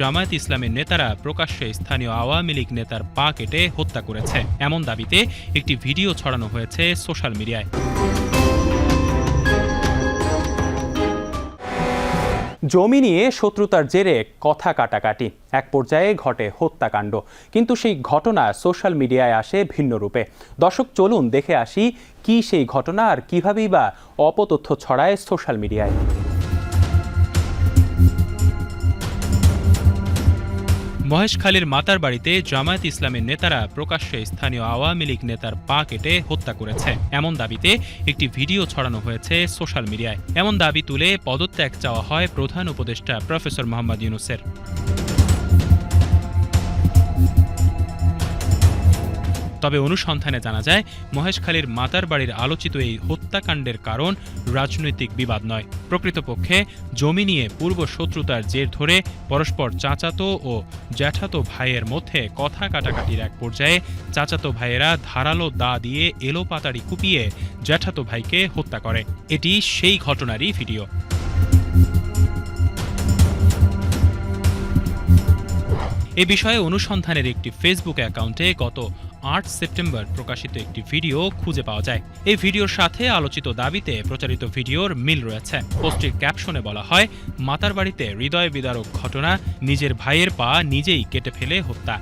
জামায়াত ইসলামের নেতারা প্রকাশ্যে স্থানীয় আওয়ামী লীগ নেতার পা কেটে হত্যা করেছে। এমন দাবিতে একটি ভিডিও ছড়ানো হয়েছে সোশ্যাল মিডিয়ায়। জমি নিয়ে শত্রুতার জেরে কথা কাটাকাটি। এক পর্যায়ে ঘটে হত্যাকাণ্ড। কিন্তু সেই ঘটনা সোশ্যাল মিডিয়ায় আসে ভিন্ন রূপে। দর্শক, চলুন দেখে আসি কি সেই ঘটনা আর কিভাবেই বা অপতথ্য ছড়ায় সোশ্যাল মিডিয়ায়। মহেশখালীর মাতার বাড়িতে জামায়াত ইসলামের নেতারা প্রকাশ্যে স্থানীয় আওয়ামী লীগ নেতার পা কেটে হত্যা করেছে। এমন দাবিতে একটি ভিডিও ছড়ানো হয়েছে সোশ্যাল মিডিয়ায়। এমন দাবি তুলে পদত্যাগ চাওয়া হয় প্রধান উপদেষ্টা প্রফেসর মোহাম্মদ ইউনুসের। তবে অনুসন্ধানে জানা যায় মহেশখালীর মাতার বাড়ির আলোচিত এই হত্যাকাণ্ডের কারণ রাজনৈতিক বিবাদ নয়। প্রকৃতপক্ষে জমি নিয়ে পূর্ব শত্রুতার জের ধরে পরস্পর চাচাতো ও জ্যাঠাতো ভাইয়ের মধ্যে কথা কাটাকাটির এক পর্যায়ে চাচাতো ভাইয়েরা ধারালো দা দিয়ে এলো পাতাড়ি কুপিয়ে জ্যাঠাতো ভাইকে হত্যা করে। এটি সেই ঘটনারই ভিডিও। এ বিষয়ে অনুসন্ধানের একটি ফেসবুক অ্যাকাউন্টে গত আট সেপ্টেম্বর প্রকাশিত একটি ভিডিও খুঁজে পাওয়া যায়। এই ভিডিওর সাথে আলোচিত দাবিতে প্রচারিত ভিডিওর মিল রয়েছে। পোস্টটির ক্যাপশনে বলা হয়, মাতার বাড়িতে হৃদয় বিদারক ঘটনা, নিজের ভাইয়ের পা নিজেই কেটে ফেলে হত্যা।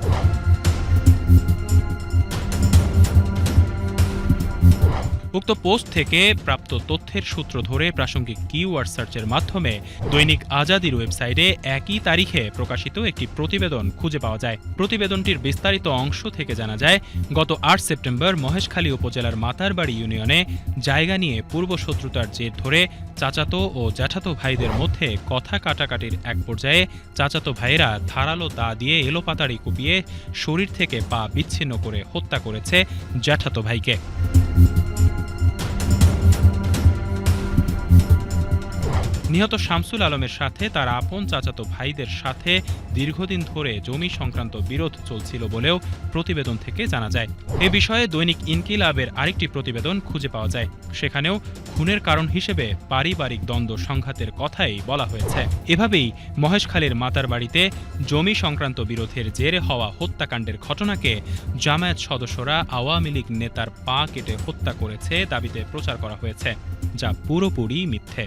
উক্ত পোস্ট থেকে প্রাপ্ত তথ্যের সূত্র ধরে প্রাসঙ্গিক কিওয়ার্ড সার্চের মাধ্যমে দৈনিক আজাদির ওয়েবসাইটে একই তারিখে প্রকাশিত একটি প্রতিবেদন খুঁজে পাওয়া যায়। প্রতিবেদনটির বিস্তারিত অংশ থেকে জানা যায়, গত আট সেপ্টেম্বর মহেশখালী উপজেলার মাতারবাড়ি ইউনিয়নে জায়গা নিয়ে পূর্ব শত্রুতার জের ধরে চাচাতো ও জ্যাঠাতো ভাইদের মধ্যে কথা কাটাকাটির এক পর্যায়ে চাচাতো ভাইয়েরা ধারালো দা দিয়ে এলোপাতাড়ি কুপিয়ে শরীর থেকে পা বিচ্ছিন্ন করে হত্যা করেছে জ্যাঠাতো ভাইকে। নিহত শামসুল আলমের সাথে তার আপন চাচাতো ভাইদের সাথে দীর্ঘদিন ধরে জমি সংক্রান্ত বিরোধ চলছিল বলেও প্রতিবেদন থেকে জানা যায়। এ বিষয়ে দৈনিক ইনকিলাবের আরেকটি প্রতিবেদন খুঁজে পাওয়া যায়। সেখানেও খুনের কারণ হিসেবে পারিবারিক দ্বন্দ্ব সংঘাতের কথাই বলা হয়েছে। এভাবেই মহেশখালীর মাতার বাড়িতে জমি সংক্রান্ত বিরোধের জেরে হওয়া হত্যাকাণ্ডের ঘটনাকে জামায়াত সদস্যরা আওয়ামী লীগ নেতার পা কেটে হত্যা করেছে দাবিতে প্রচার করা হয়েছে, যা পুরোপুরি মিথ্যে।